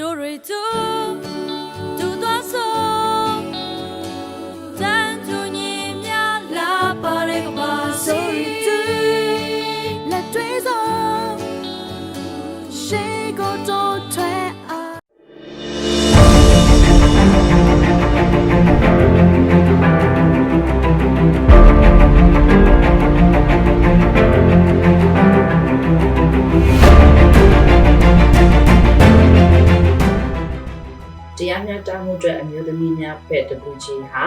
တို့တွေတူ တရားမျှတမှုအတွက်အမျိုးသမီးများဖက်တကူကြီးဟာ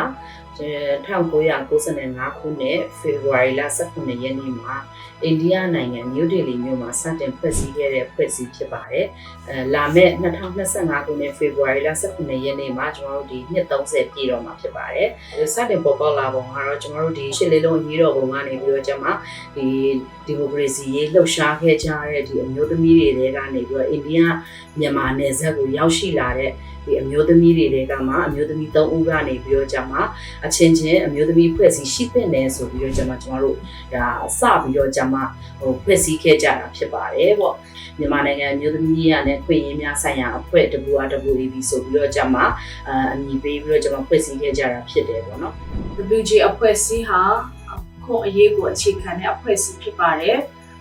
1995ခုနှစ်ဖေဖော်ဝါရီလ18ရက်နေ့မှာအိန္ဒိယနိုင်ငံနယူးဒေလီမြို့မှာစတင်ဖွဲ့စည်းခဲ့တဲ့ဖွဲ့စည်းဖြစ်ပါတယ်။အဲလာမယ့်2025ခုနှစ်ဖေဖော်ဝါရီလ18ရက်နေ့မှာကျွန်တော်တို့ဒီနှစ်30ပြည့်တော့မှာဖြစ်ပါတယ်။စတင်ပေါ်ပေါက်လာပုံကတော့ကျွန်တော်တို့ဒီရှစ်လေးလုံးအရေးတော်ပုံကနေပြီးတော့ကျွန်မဒီဒီမိုကရေစီရေးလှုပ်ရှားခဲ့ကြတဲ့ဒီအမျိုးသမီးတွေတွေကနေပြီးတော့အိန္ဒိယမြန်မာနယ်စပ်ကိုရောက်ရှိလာတဲ့ဒီအမျိုးသမီးတွေတွေကမှအမျိုးသမီး၃ဦးကနေပြီးတော့じゃမှာအချင်းချင်းအမျိုးသမီးဖွဲ့စည်းရှိတဲ့နယ်ဆိုပြီးတော့ကျွန်တော်ကျွန်တော်တို့ဒါစပြီးတော့ကျွန်မဟိုဖွဲ့စည်းခဲ့ကြတာဖြစ်ပါတယ်ပေါ့မြန်မာနိုင်ငံအမျိုးသမီးရလည်းခွင့်ရင်းများဆိုင်ရာအဖွဲ့ WRWAB ဆိုပြီးတော့ကျွန်မအာအမည်ပေးပြီးတော့ကျွန်မဖွဲ့စည်းခဲ့ကြတာဖြစ်တယ်ပေါ့နော် WG အဖွဲ့စည်းဟာခွန်အရေးကိုအခြေခံတဲ့အဖွဲ့အစည်းဖြစ်ပါတယ်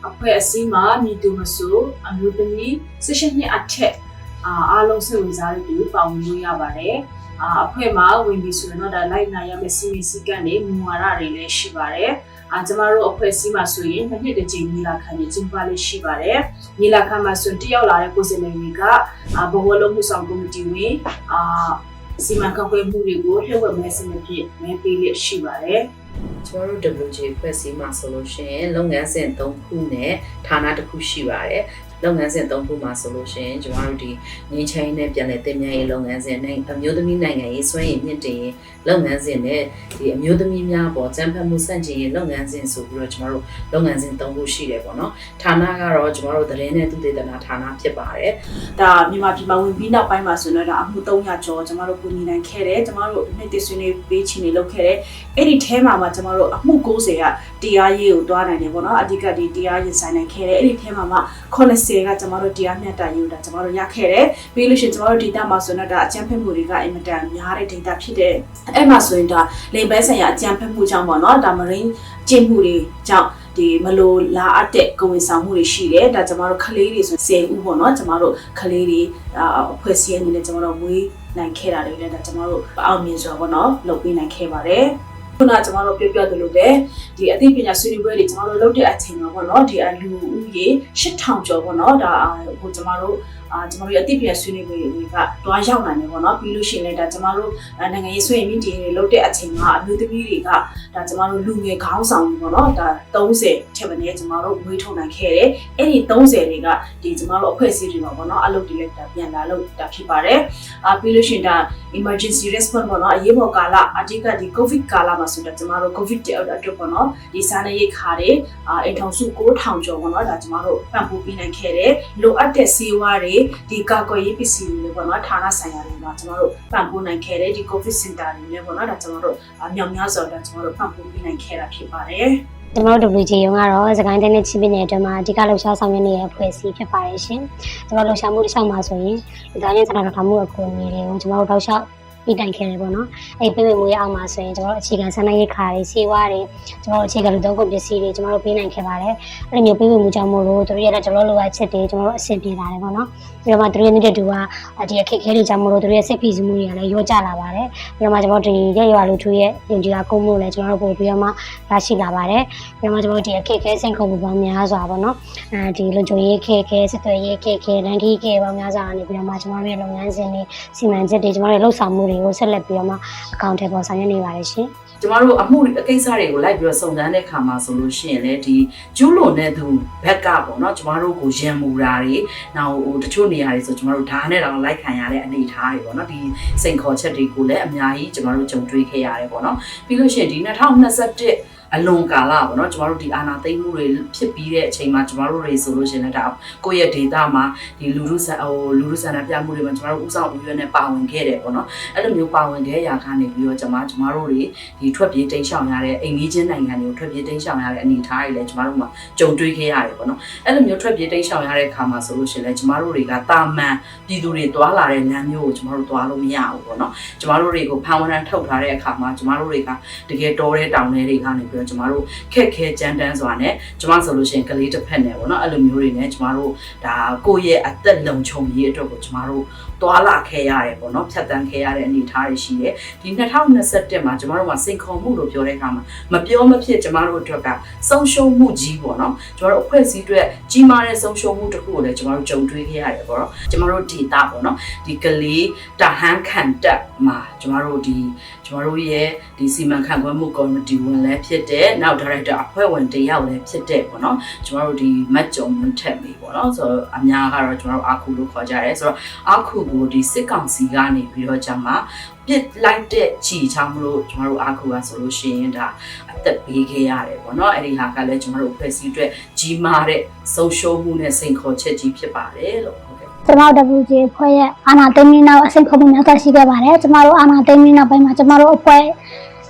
အဖွဲ့အစည်းမှာမြည်သူမဆိုအမျိုးသမီး၁၈နှစ်အထက်အားလုံးစိတ်ဝင်စားတဲ့သူပါဝင်လို့ရပါတယ်။ အာအဖွဲ့မှာဝင်ပြီးဆိုရင်တော့ဒါလိုက်နာရမယ့်စီမံစည်းကမ်းတွေမူဝါဒတွေလည်းရှိပါတယ်။အာကျမတို့အဖွဲ့အစည်းမှာဆိုရင်နှစ်နှစ်တစ်ကြိမ်ညီလာခံတွေကျင်းပလေးရှိပါတယ်။ညီလာခံမှာဆိုရင်တယောက်လာတဲ့ကိုယ်စားလှယ်တွေကအာဘဝလုံးမှုဆောင်ကော်မတီဝင်အာစီမံခန့်ခွဲမှုတွေကိုလှည့်ဝက်မဲစနစ်ဖြင့်မဲပေးရရှိပါတယ်ကျွန်တော်တို့ WJ ဖွဲ့စည်းမှာဆိုလို့ရှိရင်လုပ်ငန်းစဉ်၃ခုနဲ့ဌာနတစ်ခုရှိပါတယ် လုပ်ငန်းစဉ်၃ခုမှာဆိုလို့ရှိရင်ကျွန်တော်တို့ဒီငင်းချင်းနဲ့ပြန်လည်တင်မြှောက်ရေးလုပ်ငန်းစဉ်နဲ့အမျိုးသမီးနိုင်ငံရေးစွမ်းရည်မြင့်တင်ရေးလုပ်ငန်းစဉ်နဲ့ဒီအမျိုးသမီးများပေါ်စံဖတ်မှုစန့်ကျင်ရေးလုပ်ငန်းစဉ်ဆိုပြီးတော့ကျွန်တော်တို့လုပ်ငန်းစဉ်၃ခုရှိတယ်ပေါ့နော်ဌာနကတော့ကျွန်တော်တို့သတင်းနဲ့သုတေသနဌာနဖြစ်ပါတယ်ဒါမြန်မာပြည်မှာဝင်ပြီးနောက်ပိုင်းမှာဆိုတော့ဒါအမှု300ကျော်ကျမတို့ကိုညီနိုင်ခဲ့တယ်ကျမတို့နှစ်တဆွေးနွေးပေးချင်နေလုပ်ခဲ့တယ်အဲ့ဒီထဲမှာမှကျမတို့အမှု90ကတရားရေးကိုတွားနိုင်တယ်ပေါ့နော်အဓိကဒီတရားရင်ဆိုင်နိုင်ခဲ့တယ်အဲ့ဒီထဲမှာမှ80ကကျမတို့တရားမျှတရေးကိုဒါကျမတို့ရခဲ့တယ်ပြီးလို့ရှိရင်ကျမတို့ဒေတာမှာဆိုတော့ဒါအကြမ်းဖက်မှုတွေကအင်မတန်များတဲ့ဒေတာဖြစ်တယ်အဲ့မှာဆိုရင်ဒါလိမ်ပဲဆိုင်ရာအကြမ်းဖက်မှုကြောင့်ပေါ့နော်ဒါမရင်းကျင့်မှုတွေကြောင့်ဒီမလိုလာအပ်တဲ့ကိုယ်ဝန်ဆောင်မှုတွေရှိတယ်ဒါကျမတို့ကလေးတွေဆို10ဦးပေါ့နော်ကျမတို့ကလေးတွေအာအဖွဲ့အစည်းအနေနဲ့ကျမတို့မွေးနိုင်ခဲ့တာတွေလည်းဒါကျမတို့အောင်မြင်စွာပေါ့နော်လုပ်ပေးနိုင်ခဲ့ပါတယ် ခုနကကျမတို့ပြောပြသလိုပဲဒီအသိပညာဆွေးနွေးပွဲတွေကျမတို့လုပ်တဲ့အချိန်မှာပေါ့နော်ဒီအလူဦးရေ8000ကျော်ပေါ့နော်ဒါဟိုကျမတို့အာကျမတို့ရဲ့အသိပညာဆွေးနွေးပွဲတွေကတွားရောက်နိုင်တယ်ပေါ့နော်ပြီးလို့ရှိရင်လည်းဒါကျမတို့နိုင်ငံရေးဆွေးနွေးမြင့်တင်တွေလုပ်တဲ့အချိန်မှာအမျိုးသမီးတွေကဒါကျမတို့လူငယ်ခေါင်းဆောင်တွေပေါ့နော်ဒါ30ထက်မနည်းကျမတို့ဝေးထုတ်နိုင်ခဲ့တယ်အဲ့ဒီ30တွေကဒီကျမတို့အဖွဲ့အစည်းတွေမှာပေါ့နော်အလုပ်တွေလည်းဒါပြန်လာလို့ဒါဖြစ်ပါတယ်အာပြီးလို့ရှိရင်ဒါ emergency response ပေါ့နော်အရေးပေါ်ကာလအဓိကဒီ covid ကာလမှာဆိုတော့ကျမတို့ covid အတွက်ပေါ့နော်ဒီစားနပ်ရိက္ခာတွေအာအိမ်ထောင်စု9000ကျော်ပေါ့နော်ဒါကျမတို့ပံ့ပိုးပေးနိုင်ခဲ့တယ်လိုအပ်တဲ့ဆေးဝါးတွေဒီကာကွယ်ရေးပစ္စည်းတွေလည်းပေါ့နော်ဌာနဆိုင်ရာတွေမှာကျမတို့ပံ့ပိုးနိုင်ခဲ့တယ်ဒီ covid center တွေလည်းပေါ့နော်ဒါကျမတို့မြောင်များစွာဒါကျမတို့ပံ့ပိုးပေးနိုင်ခဲ့တာဖြစ်ပါတယ်ကျွန်တော်တို့ WG ရုံကတော့စကိုင်းတိုင်းနဲ့ချင်းပြည်နယ်အတွင်းမှာအဓိကလှုပ်ရှားဆောင်ရွက်နေတဲ့အဖွဲ့အစည်းဖြစ်ပါတယ်ရှင်။ကျွန်တော်လှုပ်ရှားမှုတစ်လျှောက်မှာဆိုရင်ဒီသားချင်းစတာထောင်မှုအကူအညီတွေကိုကျွန်တော်တို့တောက်လျှောက် ပြီးတိုင်ခဲ့တယ်ပေါ့နော်။အဲ့ပြည်ပငွေအောင်မှာဆိုရင်ကျွန်တော်တို့အခြေခံစားနပ်ရိက္ခာတွေစီးဝါးတွေကျွန်တော်တို့အခြေခံလူသုံးကုန်ပစ္စည်းတွေကျွန်တော်တို့ပေးနိုင်ခဲ့ပါတယ်။အဲ့လိုမျိုးပြည်ပမှုကြောင့်မို့လို့တို့ရတဲ့ကျွန်တော်တို့လိုအပ်ချက်တွေကျွန်တော်တို့အဆင်ပြေလာတယ်ပေါ့နော်။ပြီးတော့မှတို့ရဲ့နေတဲ့တူကဒီအခက်အခဲတွေကြောင့်မို့လို့တို့ရဲ့စိတ်ဖိစီးမှုတွေကလည်းရောကျလာပါတယ်။ပြီးတော့မှကျွန်တော်တို့ဒီရက်ရွာလူထုရဲ့ယုံကြည်အားကိုးမှုလည်းကျွန်တော်တို့ပို့ပြီးတော့မှရရှိလာပါတယ်။ပြီးတော့ကျွန်တော်တို့ဒီအခက်အခဲစင်ကုန်မှုပေါင်းများစွာပေါ့နော်အဲဒီလုံခြုံရေးအခက်အခဲစစ်တွေရေးအခက်အခဲလန်ခီးခဲပေါင်းများစွာကနေပြီးတော့မှကျွန်တော်တို့ရဲ့လုပ်ငန်းစဉ်တွေစီမံချက်တွေကျွန်တော်တို့ရဲ့လှုပ်ဆောင်မှုတွေကိုဆက်လက်ပြီးတော့မှအကောင့်ထဲပေါ်ဆောင်ရွက်နေပါတယ်ရှင်ကျမတို့အမှုအကိစ္စတွေကိုလိုက်ပြီးတော့စုံစမ်းတဲ့ခါမှာဆိုလို့ရှိရင်လည်းဒီကျူးလွန်တဲ့သူဘက်ကပေါ့နော်ကျမတို့ကိုရံမူတာတွေနောက်ဟိုတချို့နေရာတွေဆိုကျမတို့ဓာတ်နဲ့တောင်လိုက်ခံရတဲ့အနေအထားတွေပေါ့နော်ဒီစိန်ခေါ်ချက်တွေကိုလည်းအများကြီးကျမတို့ကြုံတွေ့ခဲ့ရတယ်ပေါ့နော်ပြီးလို့ရှိရင်ဒီ2021 အလွန်ကာလပေါ့နော်ကျမတို့ဒီအာနာသိမ့်မှုတွေဖြစ်ပြီးတဲ့အချိန်မှာကျမတို့တွေဆိုလို့ရှိရင်လည်းဒါကိုယ့်ရဲ့ data မှာဒီလူလူဆန်ဟိုလူလူဆန်တဲ့ပြမှုတွေမှာကျမတို့ဥဆောင်ဥရွက်နဲ့ပါဝင်ခဲ့တယ်ပေါ့နော်အဲ့လိုမျိုးပါဝင်ခဲ့ရာကနေပြီးတော့ကျမကျမတို့တွေဒီထွက်ပြေးတိမ်းရှောင်ရတဲ့အိမ်ကြီးချင်းနိုင်ငံတွေကိုထွက်ပြေးတိမ်းရှောင်ရတဲ့အနေအထားတွေလည်းကျမတို့မှာကြုံတွေ့ခဲ့ရတယ်ပေါ့နော်အဲ့လိုမျိုးထွက်ပြေးတိမ်းရှောင်ရတဲ့အခါမှာဆိုလို့ရှိရင်လည်းကျမတို့တွေကတာမန်ပြည်သူတွေတွာလာတဲ့လမ်းမျိုးကိုကျမတို့တွာလို့မရဘူးပေါ့နော်ကျမတို့တွေကိုဖန်ဝရန်ထုတ်ထားတဲ့အခါမှာကျမတို့တွေကတကယ်တော်တဲ့တောင်တွေတွေကနေပြီးတော့ကျမတို့ခက်ခဲကြမ်းတမ်းစွာနဲ့ကျမဆိုလို့ရှိရင်ကလေးတစ်ဖက်နဲ့ပေါ့နော်အဲ့လိုမျိုးတွေနဲ့ကျမတို့ဒါကိုယ့်ရဲ့အသက်လုံခြုံရေးအတွက်ကိုကျမတို့တွာလာခဲ့ရတယ်ပေါ့နော်ဖြတ်တန်းခဲ့ရတဲ့အနေအထားတွေရှိတယ်ဒီ2021မှာကျမတို့ကစိန်ခေါ်မှုလို့ပြောတဲ့အခါမှာမပြောမဖြစ်ကျမတို့အတွက်ကဆုံးရှုံးမှုကြီးပေါ့နော်ကျမတို့အဖွဲ့အစည်းအတွက်ကြီးမားတဲ့ဆုံးရှုံးမှုတစ်ခုကိုလည်းကျမတို့ကြုံတွေ့ခဲ့ရတယ်ပေါ့နော်ကျမတို့ဒေတာပေါ့နော်ဒီကလေးတဟန်းခံတက်မှာကျမတို့ဒီကျမတို့ရဲ့ဒီစီမံခန့်ခွဲမှုကော်မတီဝင်လည်းဖြစ်တဲ့နောက်ဒါရိုက်တာအဖွဲ့ဝင်တစ်ယောက်လည်းဖြစ်တဲ့ပေါ့နော်ကျမတို့ဒီမတ်ကြုံမထက်ပြီပေါ့နော်ဆိုတော့အများကတော့ကျမတို့အခုလို့ခေါ်ကြတယ်ဆိုတော့အခုကိုဒီစစ်ကောင်စီကနေပြီးတော့ဂျာမှာပြစ်လိုက်တဲ့ချီချောင်းမလို့ကျမတို့အခုကဆိုလို့ရှိရင်ဒါအသက်ပေးခဲ့ရတယ်ပေါ့နော်အဲ့ဒီဟာကလည်းကျမတို့ဖွဲ့စည်းအတွက်ကြီးမားတဲ့ဆုံးရှုံးမှုနဲ့စိန်ခေါ်ချက်ကြီးဖြစ်ပါတယ်လို့ဟုတ်ကဲ့ကျမတို့ WG အဖွဲ့ရဲ့အာနာသိမ့်ပြီးနောက်အဆင့်ခုံမှုများစွာရှိခဲ့ပါတယ်ကျမတို့အာနာသိမ့်ပြီးနောက်ပိုင်းမှာကျမတို့အဖွဲ့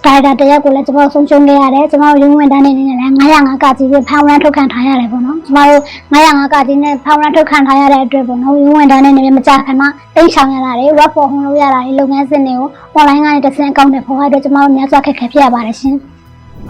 ဒါရိုက်တာတရက်ကိုလည်းကျမတို့ဆုံးရှုံးခဲ့ရတယ်ကျမတို့ရုံးဝင်တန်းနေနေလည်း905ကကြီးပဲဖောင်းရန်ထုတ်ခံထားရတယ်ပေါ့နော်ကျမတို့905ကကြီးနဲ့ဖောင်းရန်ထုတ်ခံထားရတဲ့အတွက်ပေါ့နော်ရုံးဝင်တန်းနေနေမကြခဏတိတ်ဆောင်ရတာတွေ work for home လုပ်ရတာတွေလုပ်ငန်းစဉ်တွေကို online ကနေတစ်ဆင့်အကောင့်တွေဖော်ရတဲ့ကျမတို့များစွာခက်ခဲဖြစ်ရပါတယ်ရှင်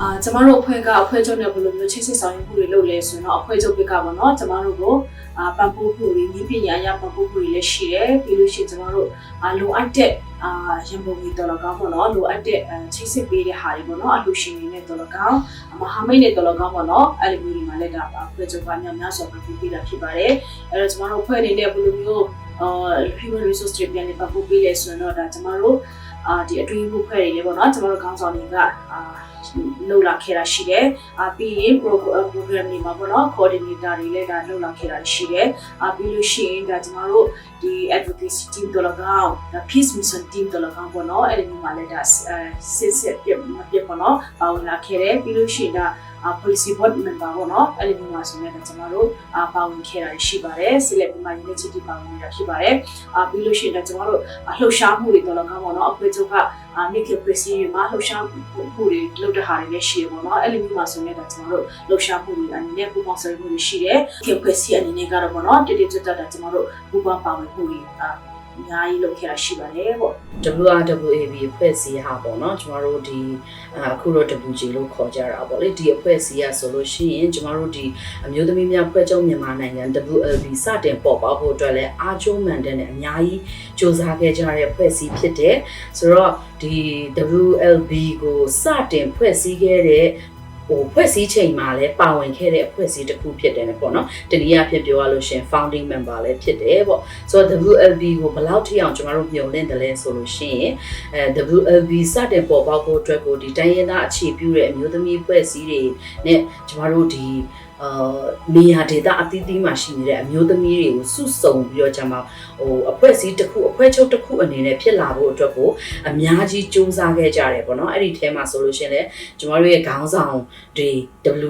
အာကျမတို့အဖွဲ့ကအဖွဲ့ချုပ်နဲ့ဘယ်လိုမျိုးချိတ်ဆက်ဆောင်ရွက်မှုတွေလုပ်လဲဆိုတော့အဖွဲ့ချုပ်ဘက်ကပေါ့နော်ကျမတို့ကိုအာပံ့ပိုးမှုတွေနည်းပညာအရပံ့ပိုးမှုတွေလည်းရှိတယ်ပြီးလို့ရှိရင်ကျမတို့အာလိုအပ်တဲ့ အာရန်ပုံငွေတော်လကောင်းပေါ့နော်လိုအပ်တဲ့အဲချိတ်ဆက်ပေးတဲ့ဟာတွေပေါ့နော်အလူရှင်တွေနဲ့တော်လကောင်းမဟာမိတ်နဲ့တော်လကောင်းပေါ့နော်အဲ့လိုမျိုးတွေမှာလည်းဒါအဖွဲ့ချုပ်ကများများစွာပံ့ပိုးပေးတာဖြစ်ပါတယ်အဲ့တော့ကျမတို့အဖွဲ့အနေနဲ့ဘယ်လိုမျိုးအာ human resource တွေပြန်လည်ပံ့ပိုးပေးလဲဆိုတော့ဒါကျမတို့အာဒီအတွင်းမှုဖွဲ့တွေလည်းပေါ့နော်ကျမတို့ခေါင်းဆောင်တွေကအာလောက်လာခဲ့တာရှိတယ်။အာပြီးရင် program တွေမှာပေါ့နော် coordinator တွေလည်းဒါလောက်လာခဲ့တာရှိတယ်။အာပြီးလို့ရှိရင်ဒါကျမတို့ဒီ advocacy team တော်လကောင်းဒါ peace mission team တော်လကောင်းပေါ့နော်အဲ့ဒီမှာလည်းဒါစစ်စစ်ပြမပြပေါ့နော်ပါဝင်လာခဲ့တယ်ပြီးလို့ရှိရင်ဒါအာ policy board member ပေါ့နော်အဲ့ဒီမှာဆိုရင်လည်းကျွန်တော်တို့အာပါဝင်ခဲ့တာရှိပါတယ် select ပြီးမှ university ပါဝင်နေတာရှိပါတယ်အာပြီးလို့ရှိရင်လည်းကျွန်တော်တို့အလှုပ်ရှားမှုတွေတော်တော်ကောင်းပေါ့နော်အဖွဲ့ချုပ်ကအာမိခင်ပစ္စည်းတွေမှာလှုပ်ရှားမှုတွေလုပ်တဲ့ဟာတွေလည်းရှိရပေါ့နော်အဲ့ဒီမှာဆိုရင်လည်းကျွန်တော်တို့လှုပ်ရှားမှုတွေအနေနဲ့ပူပေါင်းဆောင်ရွက်မှုတွေရှိတယ်ခင်ပစ္စည်းအနေနဲ့ကတော့ပေါ့နော်တတိကျကျတာကျွန်တော်တို့ပူပေါင်းပါဝင်မှုတွေ အာအများကြီးလုပ်ခဲ့တာရှိပါတယ်ပေါ့ WRWAB အဖွဲ့အစည်းဟာပေါ့နော်ကျမတို့ဒီအခုတော့ WG လို့ခေါ်ကြတာပေါ့လေဒီအဖွဲ့အစည်းကဆိုလို့ရှိရင်ကျမတို့ဒီအမျိုးသမီးများဖွဲ့ချုပ်မြန်မာနိုင်ငံ WLB စတင်ပေါ်ပေါက်ဖို့အတွက်လည်းအားကျိုးမှန်တဲ့နဲ့အများကြီးစ조사ခဲ့ကြတဲ့အဖွဲ့အစည်းဖြစ်တဲ့ဆိုတော့ဒီ WLB ကိုစတင်ဖွဲ့စည်းခဲ့တဲ့ ဟိုဖွဲ့စည်းချိန်မှာလည်းပါဝင်ခဲ့တဲ့အဖွဲ့အစည်းတစ်ခုဖြစ်တယ်ပေါ့နော်တနည်းအားဖြင့်ပြောရလို့ရှိရင် founding member လည်းဖြစ်တယ်ပေါ့ဆိုတော့ WLB ကိုဘယ်လောက်ထိအောင်ကျမတို့မျှော်လင့်တယ်လဲဆိုလို့ရှိရင်အဲ WLB စတင်ပေါ်ပေါက်ဖို့အတွက်ကိုဒီတိုင်းရင်းသားအခြေပြုတဲ့အမျိုးသမီးဖွဲ့စည်းတွေနဲ့ကျမတို့ဒီ အာနေရာဒေသအသီးသီးမှာရှိနေတဲ့အမျိုးသမီးတွေကိုစုစုံပြီးတော့ကျွန်မဟိုအဖွဲ့အစည်းတစ်ခုအဖွဲ့ချုပ်တစ်ခုအနေနဲ့ဖြစ်လာဖို့အတွက်ကိုအများကြီးစူးစမ်းခဲ့ကြတယ်ပေါ့နော်အဲ့ဒီထဲမှာဆိုလို့ရှိရင်လည်းကျမတို့ရဲ့ခေါင်းဆောင်တွေ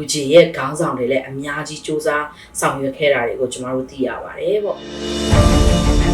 WG ရဲ့ခေါင်းဆောင်တွေလည်းအများကြီးစူးစမ်းဆောင်ရွက်ခဲ့တာတွေကိုကျမတို့သိရပါတယ်ပေါ့